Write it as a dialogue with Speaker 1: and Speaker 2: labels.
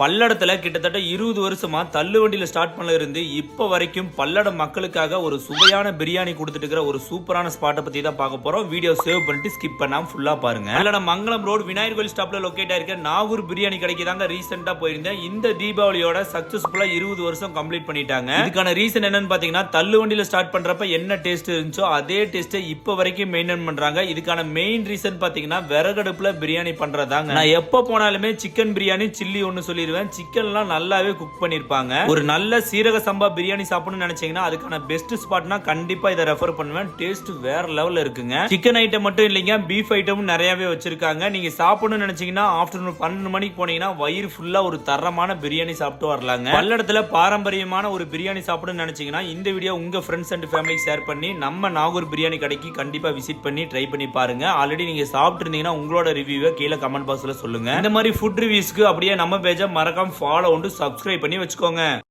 Speaker 1: பல்லடத்தில் கிட்டத்தட்ட இருபது வருஷமா தள்ளுவண்டியில் ஸ்டார்ட் பண்ணல இருந்து இப்போ வரைக்கும் பல்லட மக்களுக்காக ஒரு சுவையான பிரியாணி கொடுத்துட்டு இருக்கிற ஒரு சூப்பரான ஸ்பாட்டை பத்தி தான் பார்க்க போறோம். வீடியோ சேவ் பண்ணிட்டு ஸ்கிப் பண்ணாம ஃபுல்லா பாருங்க. பல்லட மங்களம் ரோடு விநாயகர் கோயில் ஸ்டாப்ல லொக்கேட் ஆயிருக்க நாகூர் பிரியாணி கடைக்கு தாங்க ரீசெண்டா போயிருந்தேன். இந்த தீபாவளியோட சக்சஸ்ஃபுல்லா இருபது வருஷம் கம்ப்ளீட் பண்ணிட்டாங்க. இதுக்கான ரீசன் என்னன்னு பாத்தீங்கன்னா தள்ளுவண்டியில் ஸ்டார்ட் பண்றப்ப என்ன டேஸ்ட் இருந்துச்சோ அதே டேஸ்ட்டை இப்போ வரைக்கும் மெயின்டைன் பண்றாங்க. இதுக்கான மெயின் ரீசன் பாத்தீங்கன்னா விறகடுப்புல பிரியாணி பண்றதாங்க. நான் எப்போ போனாலுமே சிக்கன் பிரியாணி சில்லி ஒன்று சொல்லி சொல்லிடுவேன் சிக்கன்லாம் நல்லாவே குக் பண்ணியிருப்பாங்க ஒரு நல்ல சீரக சம்பா பிரியாணி சாப்பிடணும்னு நினைச்சீங்கன்னா அதுக்கான பெஸ்ட் ஸ்பாட்னா கண்டிப்பா இதை ரெஃபர் பண்ணுவேன். டேஸ்ட் வேற லெவல்ல இருக்குங்க. சிக்கன் ஐட்டம் மட்டும் இல்லைங்க பீஃப் ஐட்டமும் நிறையவே வச்சிருக்காங்க. நீங்க சாப்பிடணும்னு நினைச்சீங்கன்னா ஆஃப்டர்நூன் பன்னெண்டு மணிக்கு போனீங்கன்னா வயிறு ஃபுல்லா ஒரு தரமான பிரியாணி சாப்பிட்டு வரலாங்க. பல்லடத்துல பாரம்பரியமான ஒரு பிரியாணி சாப்பிடணும்னு நினைச்சீங்கன்னா இந்த வீடியோ உங்க ஃப்ரெண்ட்ஸ் அண்ட் ஃபேமிலி ஷேர் பண்ணி நம்ம நாகூர் பிரியாணி கடைக்கு கண்டிப்பா விசிட் பண்ணி ட்ரை பண்ணி பாருங்க. ஆல்ரெடி நீங்க சாப்பிட்டு இருந்தீங்கன்னா உங்களோட ரிவ்யூவை கீழே கமெண்ட் பாக்ஸ்ல சொல்லுங்க. இந்த மாதிரி ஃபுட் ரிவ்யூஸ்க்கு அப்படியே நம்ம பேஜை மறக்காம ஃபாலோ உண்டு சப்ஸ்கிரைப் பண்ணி வச்சுக்கோங்க.